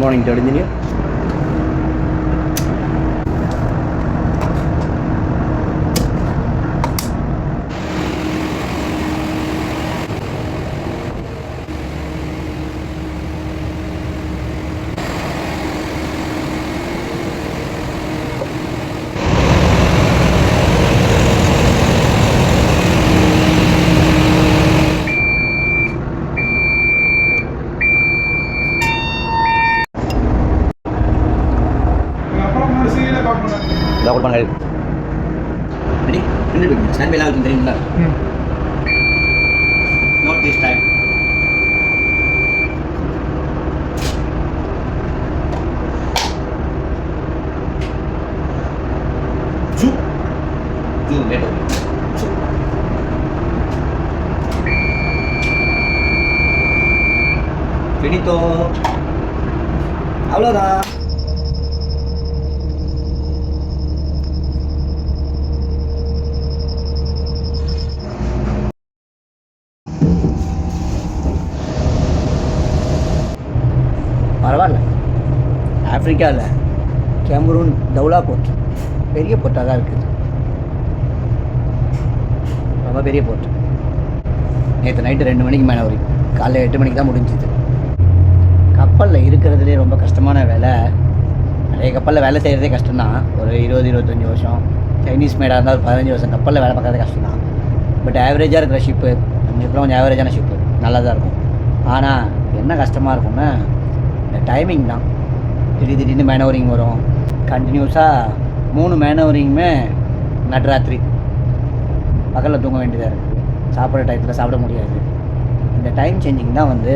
Morning ടേഡ് engineer பார்க்கணும் local பண்ண ரெடி ரெண்டு ஸ்டாண்ட் பை ஆகும் தெரியுங்களா note this time Zoom. Zoom, better. Zoom. Finito. அவ்வளோதான் ஆப்பிரிக்காவில் கேமரூன் தௌலா போர்ட். பெரிய போர்ட்டாக தான் இருக்குது ரொம்ப பெரிய போர்ட். நேற்று நைட்டு ரெண்டு மணிக்கு மேலே வரைக்கும். காலைல எட்டு மணிக்கு தான் முடிஞ்சுது. கப்பலில் இருக்கிறதுலே ரொம்ப கஷ்டமான வேலை. நிறைய கப்பலில் வேலை செய்கிறதே கஷ்டம்தான் ஒரு இருபது இருபத்தஞ்சி வருஷம். சைனீஸ் மேடாக இருந்தால் ஒரு பதினஞ்சு வருஷம் கப்பலில் வேலை பார்க்கறது கஷ்டம் தான் பட் ஆவரேஜாக இருக்கிற ஷிப்பு நம்ம இப்போலாம் கொஞ்சம் ஆவரேஜான ஷிப்பு நல்லா தான் இருக்கும். ஆனால் என்ன கஷ்டமாக இருக்கும்னா இந்த டைமிங் தான். திடீர் திடீர்னு மேனோரிங் வரும். கண்டினியூஸாக மூணு மேனோரிங்குமே நடுராத்திரி. பகலில் தூங்க வேண்டியதாக இருக்குது சாப்பிட்ற டயத்தில் சாப்பிட முடியாது. இந்த டைம் சேஞ்சிங் தான் வந்து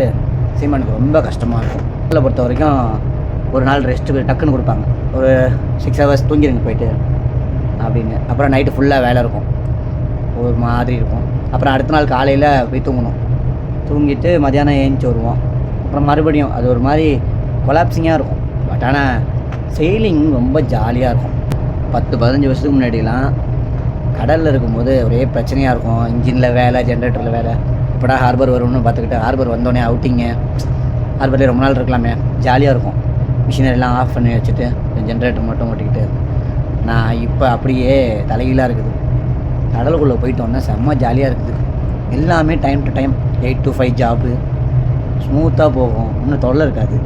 சீமானுக்கு ரொம்ப கஷ்டமாக இருக்கும். கப்பலை பொறுத்த வரைக்கும் ஒரு நாள் ரெஸ்ட்டு டக்குன்னு கொடுப்பாங்க. ஒரு சிக்ஸ் ஹவர்ஸ் தூங்கிடுங்க போயிட்டு அப்படின்னு. அப்புறம் நைட்டு ஃபுல்லாக வேலை இருக்கும். ஒரு மாதிரி இருக்கும். அப்புறம் அடுத்த நாள் காலையில் போய் தூங்கணும். தூங்கிட்டு மதியானம் ஏஞ்சி வருவோம். அப்புறம் மறுபடியும் அது ஒரு மாதிரி கொலாப்சிங்காக இருக்கும். பட் ஆனால் சைலிங் ரொம்ப ஜாலியாக இருக்கும். பத்து பதினஞ்சு வருஷத்துக்கு முன்னாடிலாம் கடலில் இருக்கும்போது ஒரே பிரச்சனையாக இருக்கும். இன்ஜினில் வேலை ஜென்ரேட்டரில் வேலை. இப்படா ஹார்பர் வரும்னு பார்த்துக்கிட்டு ஹார்பர் வந்தோடனே அவுட்டிங்க ஹார்பர்லேயே ரொம்ப நாள் இருக்கலாமே. ஜாலியாக இருக்கும். மிஷினரிலாம் ஆஃப் பண்ணி வச்சுட்டு ஜென்ரேட்டர் மட்டும் ஓட்டிக்கிட்டு. நான் இப்போ அப்படியே தலைகீழாக இருக்குது. கடலுக்குள்ளே போயிட்டோன்னா செம்ம ஜாலியாக இருக்குது. எல்லாமே time to time eight to five job ஸ்மூத்தாக போகும். ஒன்றும் தொல்லை இருக்காது.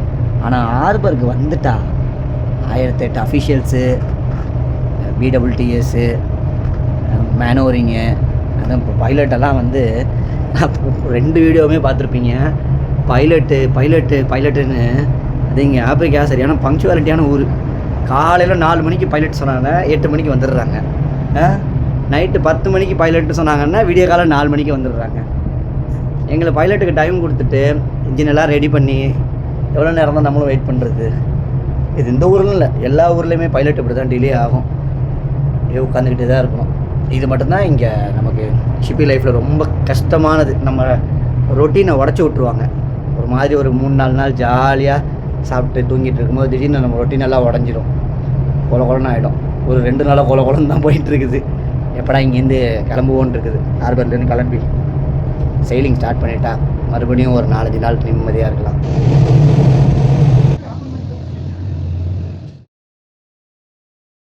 ஆனால் ஹார்பருக்கு வந்துட்டா. ஆயிரத்தெட்டு அஃபிஷியல்ஸு பிடபிள்டிஎஸ்ஸு மேனோரிங்கு அதுவும் இப்போ பைலட்டெல்லாம் வந்து ரெண்டு வீடியோவுமே பார்த்துருப்பீங்க. பைலட்டு பைலட்டு பைலட்டுன்னு அது இங்கே ஆப்பிரிக்கா சரியான பங்க்சுவாலிட்டியான ஊர். காலையில் நாலு மணிக்கு பைலட் சொன்னாங்க எட்டு மணிக்கு வந்துடுறாங்க. நைட்டு பத்து மணிக்கு பைலட்டு சொன்னாங்கன்னா விடிய காலம் நாலு மணிக்கு வந்துடுறாங்க. எங்களை பைலட்டுக்கு டைம் கொடுத்துட்டு இன்ஜின் எல்லாம் ரெடி பண்ணி எவ்வளோ நேரம் தான் நம்மளும் வெயிட் பண்ணுறது இது இந்த ஊரில் இல்லை. எல்லா ஊர்லேயுமே பைலட் இப்படி தான் டிலே ஆகும். அப்படியே உட்காந்துக்கிட்டே தான் இருக்கணும். இது மட்டும்தான் இங்கே நமக்கு ஷிப்பி லைஃப்பில் ரொம்ப கஷ்டமானது. நம்ம ரொட்டீனை உடச்சி விட்ருவாங்க ஒரு மாதிரி ஒரு மூணு நாலு நாள் ஜாலியாக சாப்பிட்டு தூங்கிட்டு இருக்கும்போது திடீர்னு நம்ம ரொட்டீன் எல்லாம் உடஞ்சிரும். கொல குளம்னு ஆகிடும் ஒரு ரெண்டு நாளாக கொல குளம் தான் போயிட்டு இருக்குது. எப்படா இங்கேருந்து கிளம்புவோன்னு இருக்குது. ஹார்பர்லேருந்து கிளம்பி. செயலிங் ஸ்டார்ட் பண்ணிட்டா மறுபடியும் ஒரு நாலஞ்சு நாள் நிம்மதியாக இருக்கலாம்.